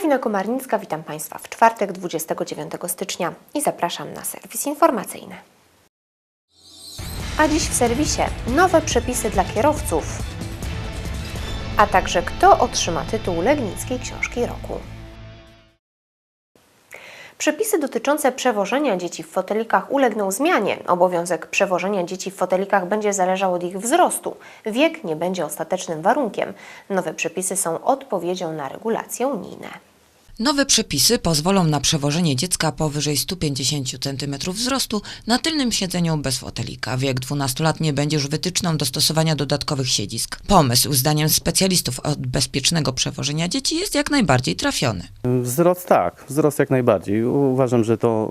Malwina Komarnicka, witam Państwa w czwartek 29 stycznia i zapraszam na serwis informacyjny. A dziś w serwisie nowe przepisy dla kierowców, a także kto otrzyma tytuł Legnickiej Książki Roku. Przepisy dotyczące przewożenia dzieci w fotelikach ulegną zmianie. Obowiązek przewożenia dzieci w fotelikach będzie zależał od ich wzrostu. Wiek nie będzie ostatecznym warunkiem. Nowe przepisy są odpowiedzią na regulacje unijne. Nowe przepisy pozwolą na przewożenie dziecka powyżej 150 cm wzrostu na tylnym siedzeniu bez fotelika. Wiek 12 lat nie będzie już wytyczną do stosowania dodatkowych siedzisk. Pomysł, zdaniem specjalistów od bezpiecznego przewożenia dzieci, jest jak najbardziej trafiony. Wzrost tak, wzrost jak najbardziej. Uważam, że to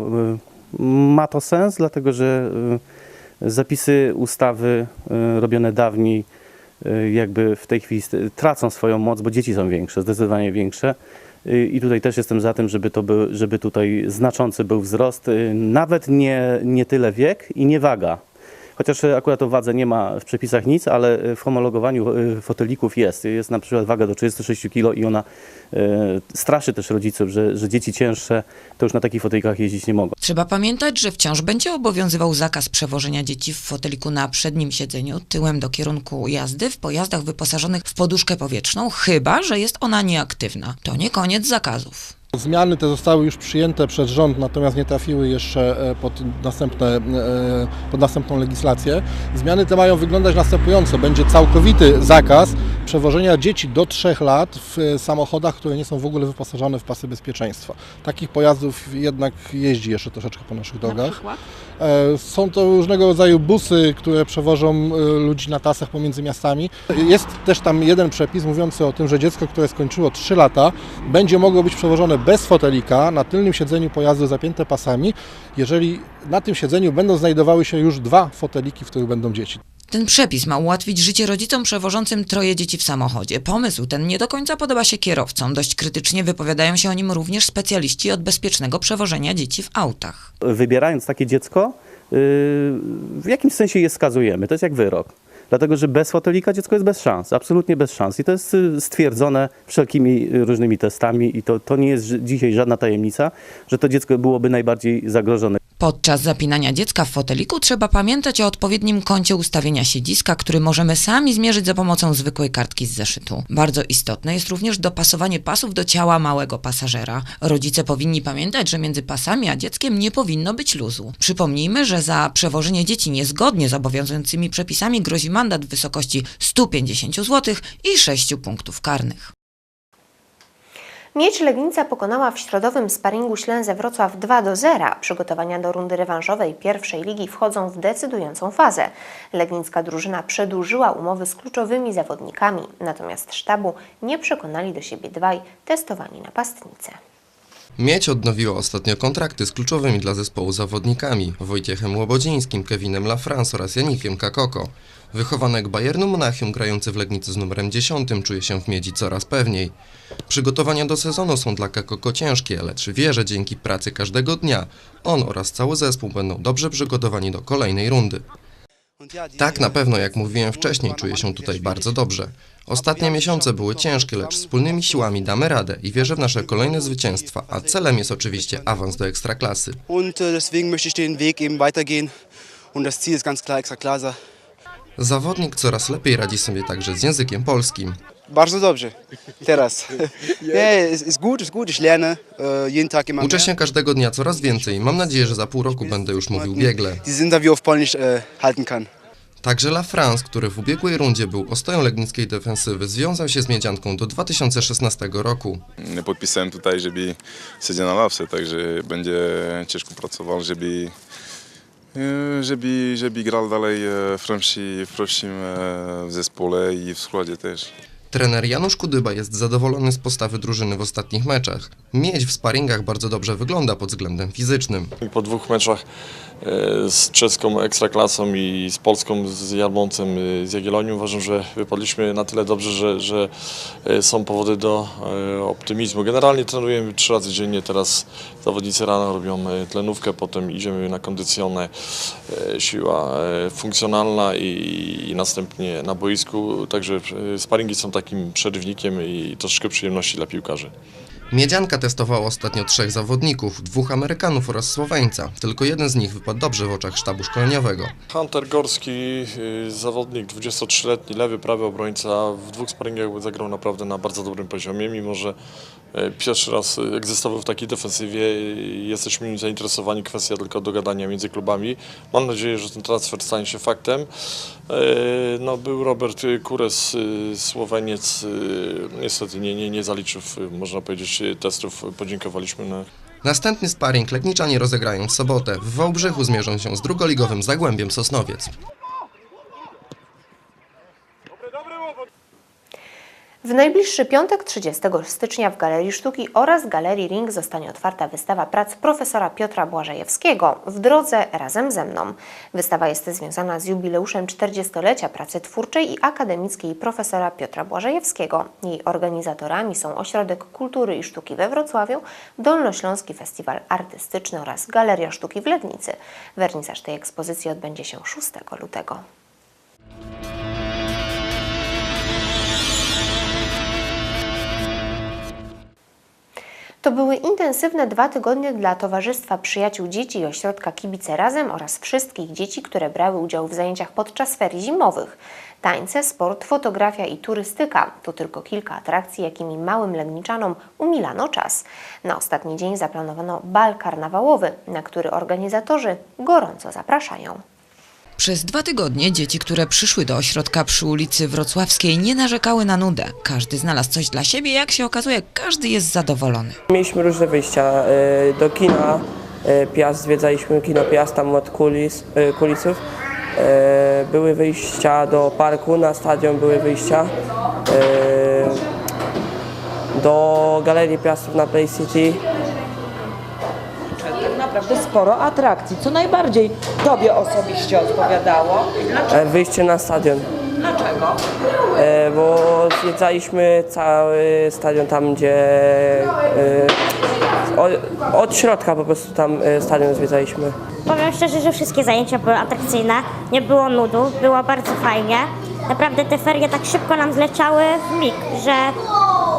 y, ma to sens, dlatego że y, zapisy ustawy y, robione dawniej jakby w tej chwili tracą swoją moc, bo dzieci są większe, zdecydowanie większe. Y, I tutaj też jestem za tym, żeby, to był, żeby tutaj znaczący był wzrost, y, nawet nie, nie tyle wiek i nie waga. Chociaż akurat o wadze nie ma w przepisach nic, ale w homologowaniu y, fotelików jest. Jest na przykład waga do 36 kg i ona y, straszy też rodziców, że, że dzieci cięższe to już na takich fotelikach jeździć nie mogą. Trzeba pamiętać, że wciąż będzie obowiązywał zakaz przewożenia dzieci w foteliku na przednim siedzeniu, tyłem do kierunku jazdy w pojazdach wyposażonych w poduszkę powietrzną, chyba że jest ona nieaktywna. To nie koniec zakazów. Zmiany te zostały już przyjęte przez rząd, natomiast nie trafiły jeszcze e, pod, następne, e, pod następną legislację. Zmiany te mają wyglądać następująco. Będzie całkowity zakaz przewożenia dzieci do 3 lat w e, samochodach, które nie są w ogóle wyposażone w pasy bezpieczeństwa. Takich pojazdów jednak jeździ jeszcze troszeczkę po naszych drogach. E, Są to różnego rodzaju busy, które przewożą e, ludzi na tasach pomiędzy miastami. Jest też tam jeden przepis mówiący o tym, że dziecko, które skończyło 3 lata, będzie mogło być przewożone bez fotelika na tylnym siedzeniu pojazdu zapięte pasami, jeżeli na tym siedzeniu będą znajdowały się już dwa foteliki, w których będą dzieci. Ten przepis ma ułatwić życie rodzicom przewożącym troje dzieci w samochodzie. Pomysł ten nie do końca podoba się kierowcom. Dość krytycznie wypowiadają się o nim również specjaliści od bezpiecznego przewożenia dzieci w autach. Wybierając takie dziecko, y, w jakimś sensie je skazujemy. To jest jak wyrok. Dlatego, że bez fotelika dziecko jest bez szans, absolutnie bez szans. I to jest y, stwierdzone wszelkimi y, różnymi testami i to, to nie jest dzisiaj żadna tajemnica, że to dziecko byłoby najbardziej zagrożone. Podczas zapinania dziecka w foteliku trzeba pamiętać o odpowiednim kącie ustawienia siedziska, który możemy sami zmierzyć za pomocą zwykłej kartki z zeszytu. Bardzo istotne jest również dopasowanie pasów do ciała małego pasażera. Rodzice powinni pamiętać, że między pasami a dzieckiem nie powinno być luzu. Przypomnijmy, że za przewożenie dzieci niezgodnie z obowiązującymi przepisami grozi mandat w wysokości 150 zł i 6 punktów karnych. Miedź Legnica pokonała w środowym sparingu Ślęzę Wrocław 2 do 0. Przygotowania do rundy rewanżowej pierwszej ligi wchodzą w decydującą fazę. Legnicka drużyna przedłużyła umowy z kluczowymi zawodnikami, natomiast sztabu nie przekonali do siebie dwaj testowani napastnicy. Miedź odnowiła ostatnio kontrakty z kluczowymi dla zespołu zawodnikami Wojciechem Łobodzińskim, Kevinem Lafrance oraz Janikiem Kakoko. Wychowanek Bayernu Monachium grający w Legnicy z numerem 10 czuje się w Miedzi coraz pewniej. Przygotowania do sezonu są dla Kakoko ciężkie, lecz wie, że dzięki pracy każdego dnia on oraz cały zespół będą dobrze przygotowani do kolejnej rundy. Tak, na pewno, jak mówiłem wcześniej, czuję się tutaj bardzo dobrze. Ostatnie miesiące były ciężkie, lecz wspólnymi siłami damy radę i wierzę w nasze kolejne zwycięstwa, a celem jest oczywiście awans do ekstraklasy. Äh. Zawodnik coraz lepiej radzi sobie także z językiem polskim. Bardzo dobrze. Teraz. Nie, lerne äh, jeden Tag immer Uczę się każdego dnia coraz więcej mam nadzieję, że za pół roku będę już mówił biegle. Dieses Interview auf Polnisch halten kann. Także La France, który w ubiegłej rundzie był ostoją legnickiej defensywy, związał się z Miedzianką do 2016 roku. Nie podpisałem tutaj, żeby siedzieć na ławce, także będzie ciężko pracował, żeby, e, żeby, żeby grał dalej e, w w e, zespole i w składzie też. Trener Janusz Kudyba jest zadowolony z postawy drużyny w ostatnich meczach. Miedź w sparingach bardzo dobrze wygląda pod względem fizycznym. Po dwóch meczach e, z czeską ekstraklasą i z polską z Jarmoncem e, z Jagiellonią uważam, że wypadliśmy na tyle dobrze, że, że e, są powody do optymizmu. Generalnie trenujemy trzy razy dziennie, teraz zawodnicy rano robią tlenówkę, potem idziemy na kondycjonę, siła e, funkcjonalna i, następnie na boisku, także e, sparingi są takim przerywnikiem i troszeczkę przyjemności dla piłkarzy. Miedzianka testowała ostatnio trzech zawodników, dwóch Amerykanów oraz Słoweńca. Tylko jeden z nich wypadł dobrze w oczach sztabu szkoleniowego. Hunter Gorski, y, zawodnik 23-letni, lewy, prawy obrońca, w dwóch sparingach zagrał naprawdę na bardzo dobrym poziomie, mimo że e, pierwszy raz egzystował w takiej defensywie. Jesteśmy nim zainteresowani, kwestia tylko dogadania między klubami. Mam nadzieję, że ten transfer stanie się faktem. No, był Robert Kures, y, Słoweniec, y, niestety nie, nie, nie zaliczył, y, można powiedzieć, testów. Podziękowaliśmy na Następny sparring Legniczanie rozegrają w sobotę. W Wałbrzychu zmierzą się z drugoligowym Zagłębiem Sosnowiec. W najbliższy piątek 30 stycznia w Galerii Sztuki oraz Galerii Ring zostanie otwarta wystawa prac profesora Piotra Błażejewskiego w drodze razem ze mną. Wystawa jest związana z jubileuszem 40-lecia pracy twórczej i akademickiej profesora Piotra Błażejewskiego. Jej organizatorami są Ośrodek Kultury i Sztuki we Wrocławiu, Dolnośląski Festiwal Artystyczny oraz Galeria Sztuki w Legnicy. Wernisaż tej ekspozycji odbędzie się 6 lutego. To były intensywne dwa tygodnie dla Towarzystwa Przyjaciół Dzieci i Ośrodka Kibice Razem oraz wszystkich dzieci, które brały udział w zajęciach podczas ferii zimowych. Tańce, sport, fotografia i turystyka to tylko kilka atrakcji, jakimi małym Legniczanom umilano czas. Na ostatni dzień zaplanowano bal karnawałowy, na który organizatorzy gorąco zapraszają. Przez dwa tygodnie dzieci, które przyszły do ośrodka przy ulicy Wrocławskiej nie narzekały na nudę. Każdy znalazł coś dla siebie, jak się okazuje, każdy jest zadowolony. Mieliśmy różne wyjścia y, do kina, y, Piast, zwiedzaliśmy kino Piast tam od kulis, y, kulisów. Były wyjścia do parku, na stadion były wyjścia. Do galerii Piastów na Play City. Naprawdę sporo atrakcji. Co najbardziej Tobie osobiście odpowiadało? E, Wyjście na stadion, Dlaczego? E, bo zwiedzaliśmy cały stadion tam, gdzie y, od, od środka po prostu tam y, stadion zwiedzaliśmy. Powiem szczerze, że wszystkie zajęcia były atrakcyjne, nie było nudu, było bardzo fajnie. Naprawdę te ferie tak szybko nam zleciały w mig, że,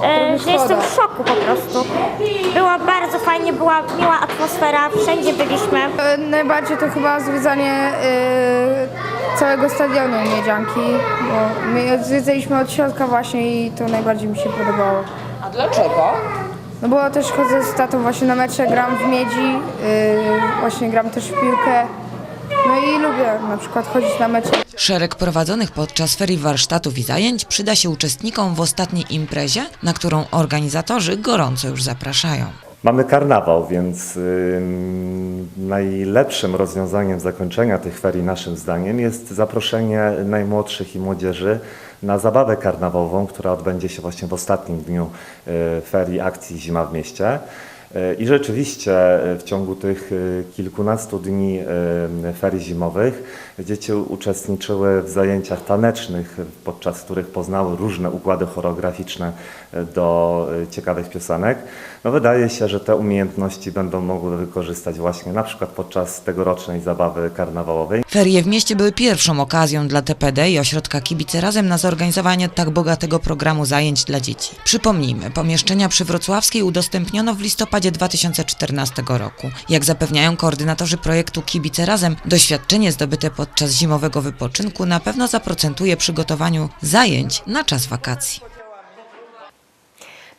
e, że jestem w szoku po prostu. Było bardzo fajnie, była miła atmosfera, wszędzie byliśmy. E, Najbardziej to chyba zwiedzanie e, całego stadionu Miedzianki, bo my zwiedzaliśmy od środka właśnie i to najbardziej mi się podobało. A dlaczego? No bo też chodzę z tatą właśnie na mecze, gram w Miedzi, e, właśnie gram też w piłkę. No i lubię na przykład chodzić na mecze. Szereg prowadzonych podczas ferii warsztatów i zajęć przyda się uczestnikom w ostatniej imprezie, na którą organizatorzy gorąco już zapraszają. Mamy karnawał, więc ym, najlepszym rozwiązaniem zakończenia tych ferii naszym zdaniem jest zaproszenie najmłodszych i młodzieży na zabawę karnawałową, która odbędzie się właśnie w ostatnim dniu y, ferii akcji Zima w mieście. Y, I rzeczywiście y, w ciągu tych y, kilkunastu dni y, ferii zimowych dzieci uczestniczyły w zajęciach tanecznych, podczas których poznały różne układy choreograficzne do y, ciekawych piosenek. No wydaje się, że te umiejętności będą mogły wykorzystać właśnie na przykład podczas tegorocznej zabawy karnawałowej. Ferie w mieście były pierwszą okazją dla TPD i ośrodka Kibice Razem na zorganizowanie tak bogatego programu zajęć dla dzieci. Przypomnijmy, pomieszczenia przy Wrocławskiej udostępniono w listopadzie 2014 roku. Jak zapewniają koordynatorzy projektu Kibice Razem, doświadczenie zdobyte podczas zimowego wypoczynku na pewno zaprocentuje przygotowaniu zajęć na czas wakacji.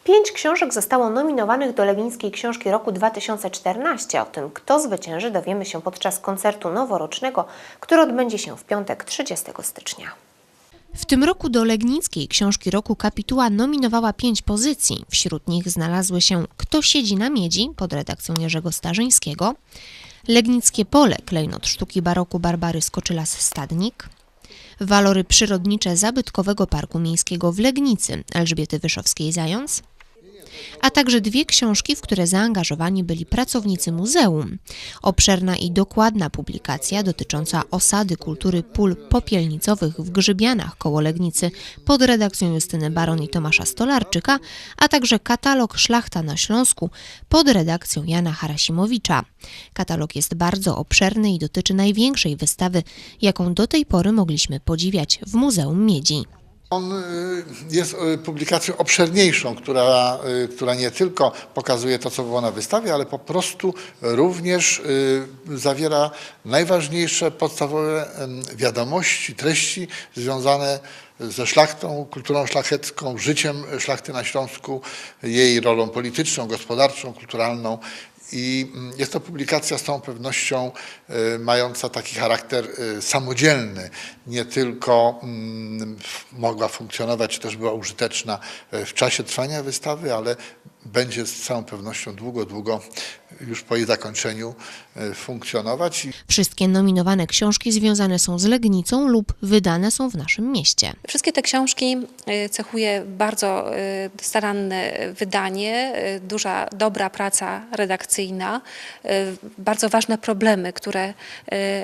Pięć książek zostało nominowanych do Legnickiej Książki Roku 2014. O tym, kto zwycięży, dowiemy się podczas koncertu noworocznego, który odbędzie się w piątek 30 stycznia. W tym roku do Legnickiej Książki Roku Kapituła nominowała pięć pozycji. Wśród nich znalazły się Kto siedzi na miedzi pod redakcją Jerzego Starzyńskiego, Legnickie Pole, klejnot sztuki baroku Barbary Skoczylas-Stadnik, Walory przyrodnicze Zabytkowego Parku Miejskiego w Legnicy Elżbiety Wyszowskiej-Zając, a także dwie książki, w które zaangażowani byli pracownicy muzeum. Obszerna i dokładna publikacja dotycząca osady kultury pól popielnicowych w Grzybianach koło Legnicy pod redakcją Justyny Baron i Tomasza Stolarczyka, a także katalog Szlachta na Śląsku pod redakcją Jana Harasimowicza. Katalog jest bardzo obszerny i dotyczy największej wystawy, jaką do tej pory mogliśmy podziwiać w Muzeum Miedzi. On y, jest y, publikacją obszerniejszą, która, y, która nie tylko pokazuje to, co było na wystawie, ale po prostu również zawiera najważniejsze podstawowe wiadomości, treści związane ze szlachtą, kulturą szlachecką, życiem szlachty na Śląsku, jej rolą polityczną, gospodarczą, kulturalną. I mm, jest to publikacja z całą pewnością y, mająca taki charakter y, samodzielny. Nie tylko mm, mogła funkcjonować, czy też była użyteczna y, w czasie trwania wystawy, ale będzie z całą pewnością długo, długo już po jej zakończeniu y, funkcjonować. Wszystkie nominowane książki związane są z Legnicą lub wydane są w naszym mieście. Wszystkie te książki y, cechuje bardzo y, staranne wydanie, duża, dobra praca redakcyjna, bardzo ważne problemy, które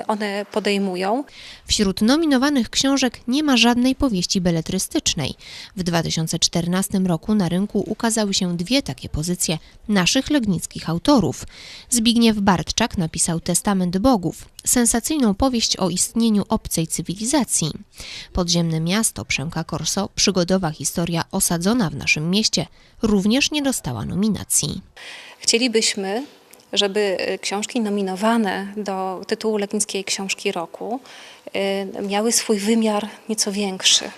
one podejmują. Wśród nominowanych książek nie ma żadnej powieści beletrystycznej. W 2014 roku na rynku ukazały się dwie takie pozycje naszych legnickich autorów. Zbigniew Bartczak napisał Testament Bogów, sensacyjną powieść o istnieniu obcej cywilizacji. Podziemne miasto Przemka Korso, przygodowa historia osadzona w naszym mieście, również nie dostała nominacji. Chcielibyśmy, żeby y, książki nominowane do tytułu Legnickiej Książki Roku y, miały swój wymiar nieco większy.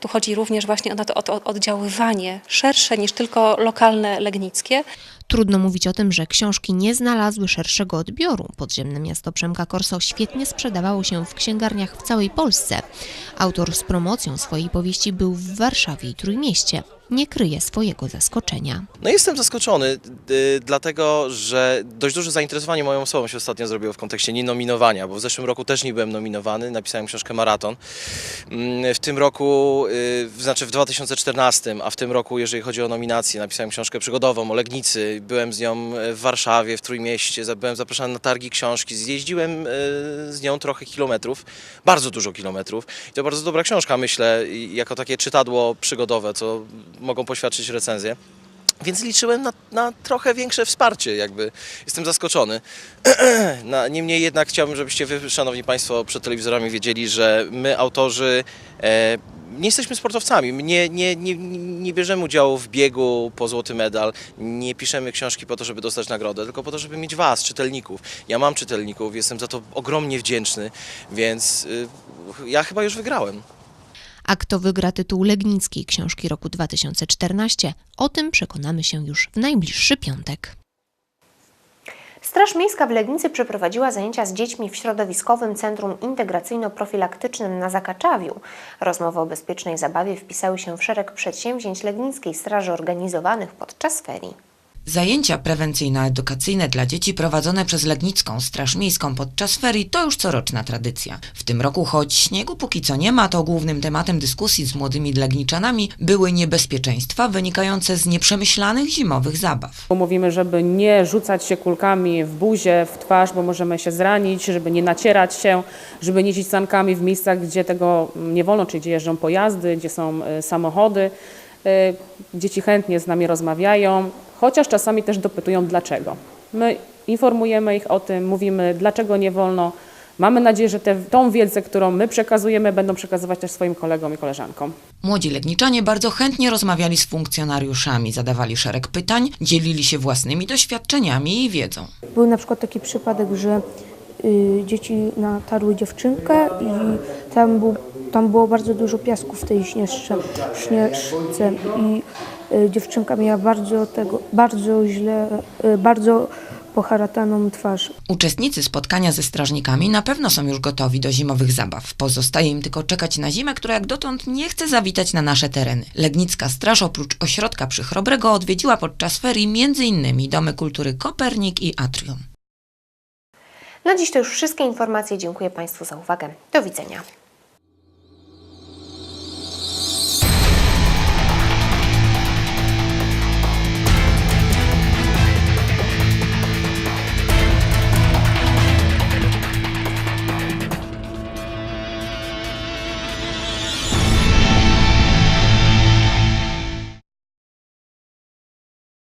Tu chodzi również właśnie o to, o oddziaływanie szersze niż tylko lokalne legnickie. Trudno mówić o tym, że książki nie znalazły szerszego odbioru. Podziemne miasto Przemka Korso świetnie sprzedawało się w księgarniach w całej Polsce. Autor z promocją swojej powieści był w Warszawie i Trójmieście. Nie kryje swojego zaskoczenia. No jestem zaskoczony, y, dlatego że dość duże zainteresowanie moją osobą się ostatnio zrobiło w kontekście nienominowania, bo w zeszłym roku też nie byłem nominowany, napisałem książkę Maraton. Mm, W tym roku, y, znaczy w 2014, a w tym roku, jeżeli chodzi o nominacje, napisałem książkę przygodową o Legnicy. Byłem z nią w Warszawie, w Trójmieście, byłem zapraszany na targi książki, zjeździłem y, z nią trochę kilometrów, bardzo dużo kilometrów. I to bardzo dobra książka, myślę, jako takie czytadło przygodowe, co mogą poświadczyć recenzje. Więc liczyłem na, na trochę większe wsparcie, jakby jestem zaskoczony. Na, niemniej jednak chciałbym, żebyście wy, szanowni państwo, przed telewizorami wiedzieli, że my, autorzy, e, nie jesteśmy sportowcami, nie, nie, nie, nie bierzemy udziału w biegu po złoty medal, nie piszemy książki po to, żeby dostać nagrodę, tylko po to, żeby mieć was, czytelników. Ja mam czytelników, jestem za to ogromnie wdzięczny, więc y, ja chyba już wygrałem. A kto wygra tytuł Legnickiej Książki roku 2014, o tym przekonamy się już w najbliższy piątek. Straż Miejska w Legnicy przeprowadziła zajęcia z dziećmi w środowiskowym Centrum Integracyjno-Profilaktycznym na Zakaczawiu. Rozmowy o bezpiecznej zabawie wpisały się w szereg przedsięwzięć Legnickiej Straży organizowanych podczas ferii. Zajęcia prewencyjno-edukacyjne dla dzieci prowadzone przez Legnicką Straż Miejską podczas ferii to już coroczna tradycja. W tym roku, choć śniegu póki co nie ma, to głównym tematem dyskusji z młodymi Legniczanami były niebezpieczeństwa wynikające z nieprzemyślanych zimowych zabaw. Mówimy, żeby nie rzucać się kulkami w buzię, w twarz, bo możemy się zranić, żeby nie nacierać się, żeby nie jeździć sankami w miejscach, gdzie tego nie wolno, czyli gdzie jeżdżą pojazdy, gdzie są y, samochody. Y, Dzieci chętnie z nami rozmawiają, chociaż czasami też dopytują dlaczego. My informujemy ich o tym, mówimy dlaczego nie wolno. Mamy nadzieję, że tę tą wiedzę, którą my przekazujemy, będą przekazywać też swoim kolegom i koleżankom. Młodzi Legniczanie bardzo chętnie rozmawiali z funkcjonariuszami, zadawali szereg pytań, dzielili się własnymi doświadczeniami i wiedzą. Był na przykład taki przypadek, że y, dzieci natarły dziewczynkę i tam, był, tam było bardzo dużo piasku w tej śnieżce, śnieżce i y, dziewczynka miała bardzo tego, bardzo źle, y, bardzo poharataną twarz. Uczestnicy spotkania ze strażnikami na pewno są już gotowi do zimowych zabaw. Pozostaje im tylko czekać na zimę, która jak dotąd nie chce zawitać na nasze tereny. Legnicka Straż oprócz ośrodka przy Chrobrego odwiedziła podczas ferii m.in. Domy Kultury Kopernik i Atrium. Na dziś to już wszystkie informacje. Dziękuję Państwu za uwagę. Do widzenia.